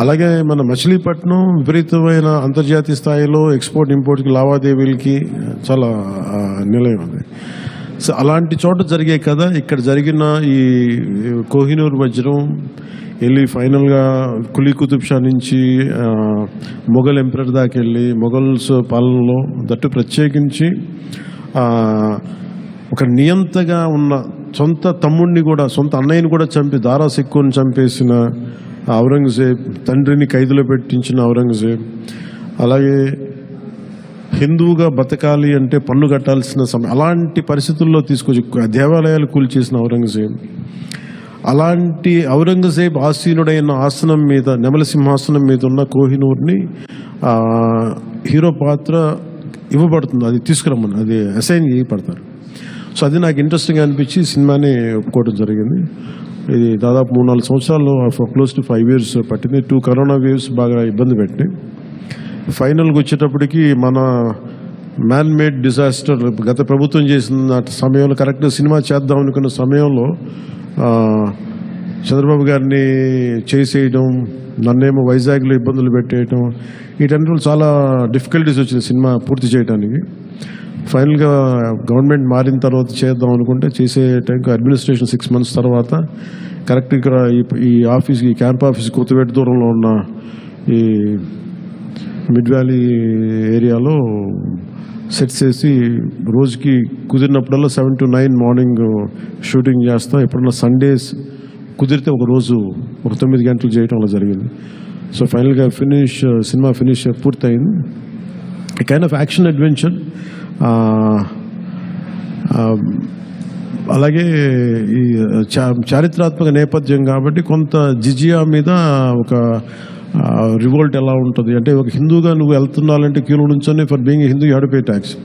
అలాగే మన మచిలీపట్నం విపరీతమైన అంతర్జాతీయ స్థాయిలో ఎక్స్పోర్ట్ ఇంపోర్ట్కి లావాదేవీలకి చాలా నిలయం ఉంది సో అలాంటి చోట జరిగే కదా ఇక్కడ జరిగిన ఈ కోహినూర్ వజ్రం వెళ్ళి ఫైనల్గా కులీ కుతుబ్ షా నుంచి మొఘల్ ఎంపరర్ దాకా వెళ్ళి మొఘల్స్ పాలనలో దట్టు ప్రత్యేకించి ఒక నియంతగా ఉన్న సొంత తమ్ముడిని కూడా సొంత అన్నయ్యని కూడా చంపి దారాశక్కుని చంపేసిన ఔరంగజేబ్ తండ్రిని ఖైదులో పెట్టించిన ఔరంగజేబ్ అలాగే హిందువుగా బతకాలి అంటే పన్ను కట్టాల్సిన సమయం అలాంటి పరిస్థితుల్లో తీసుకొచ్చి దేవాలయాలు కూల్చేసిన ఔరంగజేబ్. అలాంటి ఔరంగజేబ్ ఆసీనుడైన ఆసనం మీద నెమల సింహాసనం మీద ఉన్న కోహినూర్ని హీరో పాత్ర ఇవ్వబడుతుంది. అది తీసుకురమ్మని. అది అసైన్ చేయబడతారు. సో అది నాకు ఇంట్రెస్టింగ్ అనిపించి సినిమాని ఒప్పుకోవడం జరిగింది. ఇది దాదాపు మూడు నాలుగు సంవత్సరాలు క్లోజ్ టు ఫైవ్ ఇయర్స్ పట్టింది. టూ కరోనా వేవ్స్ బాగా ఇబ్బంది పెట్టినాయి ఫైనల్గా వచ్చేటప్పటికి మన మ్యాన్ మేడ్ డిజాస్టర్ గత ప్రభుత్వం చేసిన సమయంలో కరెక్ట్గా సినిమా చేద్దాం అనుకున్న సమయంలో చంద్రబాబు గారిని చేసేయడం నన్నేమో వైజాగ్లో ఇబ్బందులు పెట్టేయటం వీటన్నిటిలో చాలా డిఫికల్టీస్ వచ్చింది సినిమా పూర్తి చేయడానికి ఫైనల్గా గవర్నమెంట్ మారిన తర్వాత చేద్దాం అనుకుంటే చేసే టైంకి అడ్మినిస్ట్రేషన్ సిక్స్ మంత్స్ తర్వాత కరెక్ట్ ఇక్కడ ఈ- ఆఫీస్ ఈ క్యాంప్ ఆఫీస్ కొత్తపేట దూరంలో ఉన్న ఈ మిడ్ వ్యాలీ ఏరియాలో సెట్ చేసి రోజుకి కుదిరినప్పుడల్లా seven to nine morning shooting చేస్తాం. ఎప్పుడన్నా సండేస్ కుదిరితే ఒక రోజు ఒక తొమ్మిది గంటలు చేయటం అలా జరిగింది. సో ఫైనల్గా ఫినిష్ సినిమా ఫినిష్ పూర్తయింది. కైండ్ ఆఫ్ యాక్షన్ అడ్వెంచర్ అలాగే ఈ uh, చారిత్రాత్మక నేపథ్యం కాబట్టి కొంత జిజియా మీద ఒక రివోల్ట్ ఎలా ఉంటుంది? అంటే ఒక హిందూగా నువ్వు వెళ్తున్నాలంటే క్యూలో నుంచొని for being Hindu you pay tax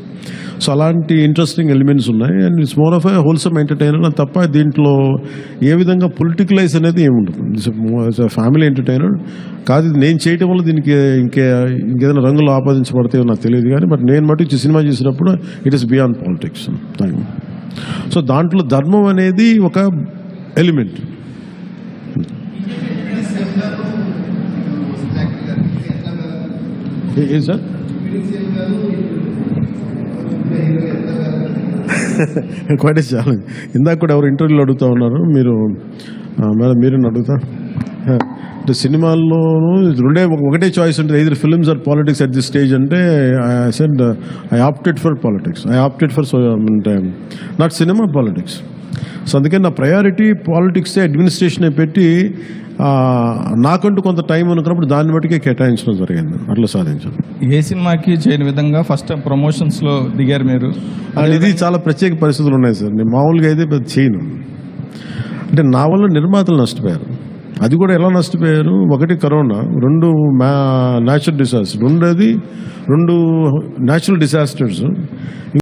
so అలాంటి ఇంట్రెస్టింగ్ ఎలిమెంట్స్ ఉన్నాయి. And it's more of a wholesome entertainer తప్ప దీంట్లో ఏ విధంగా పొలిటికలైజ్ అనేది ఏమి ఉండదు. ఫ్యామిలీ ఎంటర్టైనర్ కాదు నేను చేయటం వల్ల దీనికి ఇంకే ఇంకేదైనా రంగులు ఆపాదించబడతాయో నాకు తెలియదు కానీ బట్ నేను మటు సినిమా చేసినప్పుడు it is beyond politics so దాంట్లో ధర్మం అనేది ఒక ఎలిమెంట్ ఏం సార్? క్వైట్ చాలు ఇందాక కూడా ఎవరు ఇంటర్వ్యూలో అడుగుతా ఉన్నారు. మీరు మేడం మీరు అడుగుతా. అంటే సినిమాల్లోనూ రెండే ఒకటే చాయిస్ ఉంటుంది. Either films or politics at the stage అంటే I said I opted for politics I opted for అంటే నాట్ సినిమా పాలిటిక్స్ సో అందుకని నా ప్రయారిటీ పాలిటిక్సే అడ్మినిస్ట్రేషన్ పెట్టి నాకంటూ కొంత టైం అనుకున్నప్పుడు దాన్ని బట్టికే కేటాయించడం జరిగింది. అట్లా సాధించాను. ఏ సినిమాకి చేయని విధంగా ఫస్ట్ టైం ప్రమోషన్స్లో దిగారు మీరు? ఇది చాలా ప్రత్యేక పరిస్థితులు ఉన్నాయి సార్. నేను మామూలుగా అయితే చేయను. అంటే నా వల్ల నిర్మాతలు నష్టపోయారు. అది కూడా ఎలా నష్టపోయారు? ఒకటి కరోనా రెండు మా న్యాచురల్ డిసాస్టర్ రెండోది రెండు న్యాచురల్ డిసాస్టర్స్